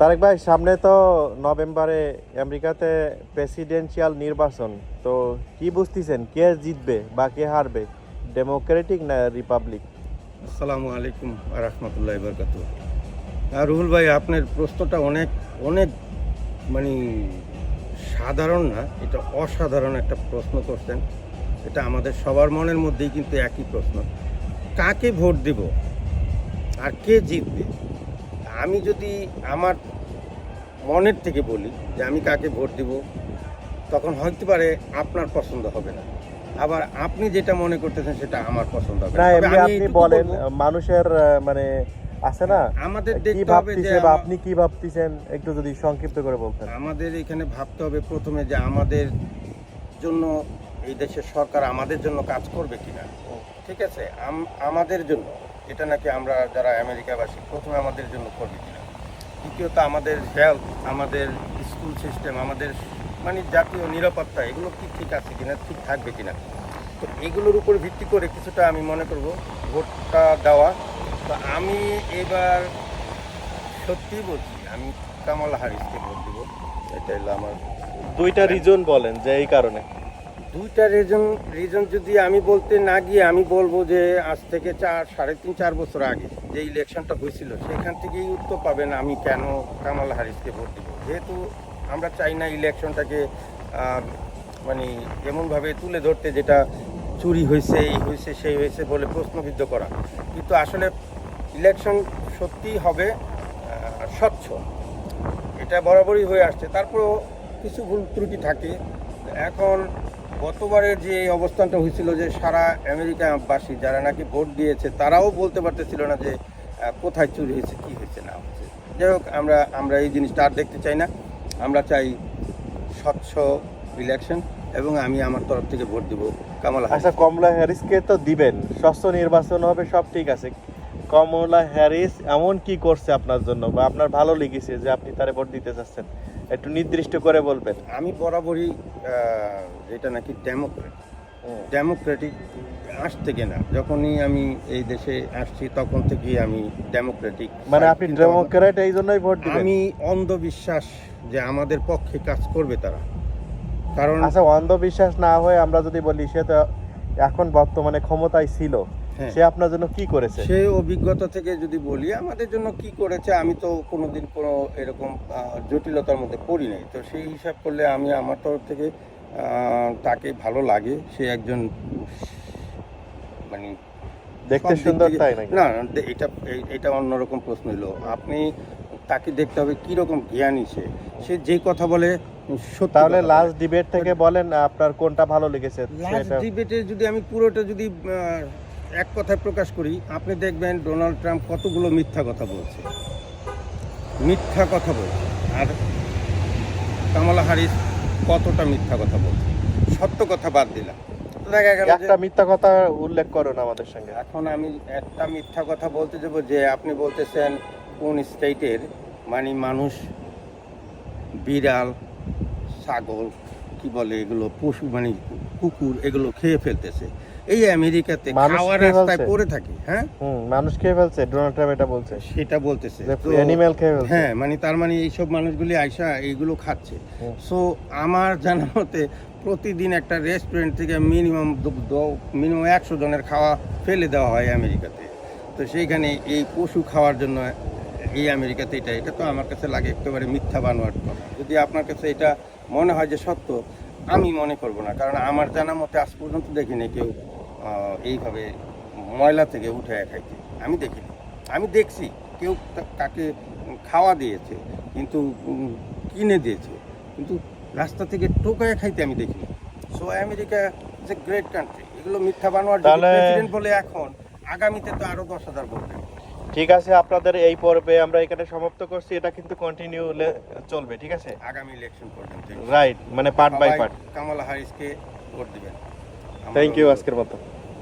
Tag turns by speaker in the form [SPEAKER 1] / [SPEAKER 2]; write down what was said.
[SPEAKER 1] তারেক ভাই, সামনে তো নভেম্বরে আমেরিকাতে প্রেসিডেন্সিয়াল নির্বাচন, তো কি বুঝতেছেন? কে জিতবে বা কে হারবে? ডেমোক্রেটিক না রিপাবলিক
[SPEAKER 2] আসসালামু আলাইকুম আর রহমতুল্লাহ বরকাত রুহুল ভাই, আপনার প্রশ্নটা অনেক অনেক মানে সাধারণ না, এটা অসাধারণ একটা প্রশ্ন করছেন। এটা আমাদের সবার মনের মধ্যেই কিন্তু একই প্রশ্ন। কাকে ভোট দেব? আর কে জিতবে? আমি যদি আমার মনের থেকে বলি যে আমি কাকে ভোট দেব তখন হইতে পারে আপনার পছন্দ হবে না। আবার আপনি যেটা মনে করতেছেন সেটা আমার পছন্দ হবে
[SPEAKER 1] না। আপনি বলেন মানুষের মানে আছে না?
[SPEAKER 2] আমাদের দেখতে হবে যে
[SPEAKER 1] আপনি কি ভাবতেছেন? একটু যদি সংক্ষিপ্ত করে বলতেন।
[SPEAKER 2] আমাদের এখানে ভাবতে হবে প্রথমে যে আমাদের জন্য এই দেশের সরকার আমাদের জন্য কাজ করবে কিনা। ঠিক আছে? আমাদের জন্য। এটা নাকি আমরা যারা আমেরিকাবাসী, প্রথমে আমাদের জন্য করবে কিনা? দ্বিতীয়ত, আমাদের হেলথ আমাদের স্কুল সিস্টেম আমাদের মানে জাতীয় নিরাপত্তা, এগুলো কি ঠিক আছে কিনা, ঠিক থাকবে কিনা? তো এগুলোর উপর ভিত্তি করে কিছুটা আমি মনে করব, ভোটটা দেওয়া। তো আমি এবার সত্যি বলছি, আমি কামাল হারিসকে ভোট দিব। এটা হলো আমার
[SPEAKER 1] দুইটা রিজন বলেন যে এই কারণে।
[SPEAKER 2] দুইটা রিজন রিজন যদি আমি বলতে না গিয়ে আমি বলব যে আজ থেকে চার, সাড়ে তিন, চার বছর আগে যে ইলেকশনটা হয়েছিল, সেখান থেকেই উত্তর পাবেন আমি কেন কামাল হারিসকে ভোট দিব। যেহেতু আমরা চাই না ইলেকশনটাকে মানে এমনভাবে তুলে ধরতে যেটা চুরি হয়েছে, এই হয়েছে, সেই হয়েছে বলে প্রশ্নবিদ্ধ করা। কিন্তু আসলে ইলেকশন সত্যিই হবে স্বচ্ছ। এটা বরাবরই হয়ে আসছে। তারপরেও কিছু ভুল ত্রুটি থাকে। এখন গতবারে যে অবস্থানটা হয়েছিল যে সারা আমেরিকাবাসী যারা নাকি ভোট দিয়েছে, তারাও বলতে পারতেছিল না যে কোথায় চুরি হয়েছে, কি হয়েছে, না হয়েছে। যাই হোক, আমরা আমরা এই জিনিসটা আর দেখতে চাই না। আমরা চাই স্বচ্ছ ইলেকশন এবং আমি আমার তরফ থেকে ভোট দিব কামাল
[SPEAKER 1] আচ্ছা কমলা হ্যারিসকে তো দিবেন। স্বচ্ছ নির্বাচন হবে, সব ঠিক আছে। কমলা হ্যারিস এমন কি করছে আপনার জন্য বা আপনার ভালো লেগেছে যে আপনি তারে ভোট দিতে চাচ্ছেন? একটু নির্দিষ্ট করে বলবেন।
[SPEAKER 2] আমি বরাবরই যেটা নাকি ডেমোক্রেট। ডেমোক্রেটিক আজ থেকে না যখনই আমি এই দেশে আসছি তখন থেকেই আমি ডেমোক্রেটিক
[SPEAKER 1] মানে আপনি ডেমোক্রেট এই জন্যই ভোট দিবেন?
[SPEAKER 2] আমি অন্ধবিশ্বাস যে আমাদের পক্ষে কাজ করবে তারা। কারণ
[SPEAKER 1] আচ্ছা অন্ধবিশ্বাস না হয়ে আমরা যদি বলি সে তো এখন বর্তমানে ক্ষমতায় ছিল। সে আপনার জন্য কি করেছে?
[SPEAKER 2] সে অভিজ্ঞতা থেকে যদি বলি আমাদের জন্য কি করেছে আমি তো কোনোদিন কোনো এরকম জটিলতার মধ্যে পড়ি নাই। তো সেই হিসাব করলে আমি আমার তরফ থেকে তাকে ভালো লাগে। সে একজন মানে
[SPEAKER 1] দেখতে সুন্দর তাই নাকি?
[SPEAKER 2] না এটা এটা অন্যরকম প্রশ্ন হলো আপনি তাকে দেখতে হবে কি রকম জ্ঞানী সে? সে যে কথা বলে
[SPEAKER 1] তাহলে লাস্ট ডিবেট থেকে বলেন আপনার কোনটা ভালো লেগেছে
[SPEAKER 2] লাস্ট
[SPEAKER 1] সেটা
[SPEAKER 2] ডিবেটে যদি আমি পুরোটা যদি এক কথায় প্রকাশ করি আপনি দেখবেন ডোনাল্ড ট্রাম্প কতগুলো মিথ্যা কথা বলছে। মিথ্যা কথা বলছে। আর কামালা হারিস কতটা মিথ্যা কথা বলছে। সত্য কথা বাদ দিলাম। দেখা গেল
[SPEAKER 1] একটা মিথ্যা কথা উল্লেখ করুন আমাদের সঙ্গে।
[SPEAKER 2] এখন আমি একটা মিথ্যা কথা বলতে যাব যে আপনি বলতেছেন কোন স্টেটের মানে মানুষ বিড়াল ছাগল কি বলে এগুলো পশু মানে কুকুর এগুলো খেয়ে ফেলতেছে। এই আমেরিকাতে খাওয়ার রাস্তায় পড়ে থাকে হ্যাঁ?
[SPEAKER 1] মানুষ খেয়ে ফেলছে ডোনাল্ড ট্রাম্প এটা বলছে।
[SPEAKER 2] সেটা বলতেছে।
[SPEAKER 1] খেয়ে ফেলছে।
[SPEAKER 2] হ্যাঁ মানে তার মানে এইসব মানুষগুলি আইসা এইগুলো খাচ্ছে। সো আমার জানা মতে প্রতিদিন একটা রেস্টুরেন্ট থেকে মিনিমাম মিনিমাম একশো জনের খাওয়া ফেলে দেওয়া হয় আমেরিকাতে। তো সেইখানে এই পশু খাওয়ার জন্য এই আমেরিকাতে এটা এটা তো আমার কাছে লাগে একেবারে মিথ্যা বানোয়ার কথা। যদি আপনার কাছে এটা মনে হয় যে সত্য আমি মনে করব না। কারণ আমার জানা মতে আজ পর্যন্ত দেখিনি কেউ। এইভাবে ময়লা থেকে উঠে খাইতে আমি দেখিনি। আমি দেখছি কেউ তাকে খাওয়া দিয়েছে কিন্তু কিনে দিয়েছে। কিন্তু রাস্তা থেকে টোকায় খাইতে আমি দেখিনি। So America a great country এগুলো মিথ্যা বানোয়ার প্রেসিডেন্ট বলে এখন আগামীতে তো আরও দশ হাজার বলবে
[SPEAKER 1] ঠিক আছে আপনাদের এই পর্বে আমরা এখানে সমাপ্ত করছি। এটা কিন্তু কন্টিনিউ চলবে ঠিক আছে?
[SPEAKER 2] আগামী ইলেকশন পর্যন্ত।
[SPEAKER 1] রাইট মানে পার্ট বাই পার্ট
[SPEAKER 2] কামালা হারিসকে ভোট দিবেন।
[SPEAKER 1] থ্যাংক ইউ আজকের মতো।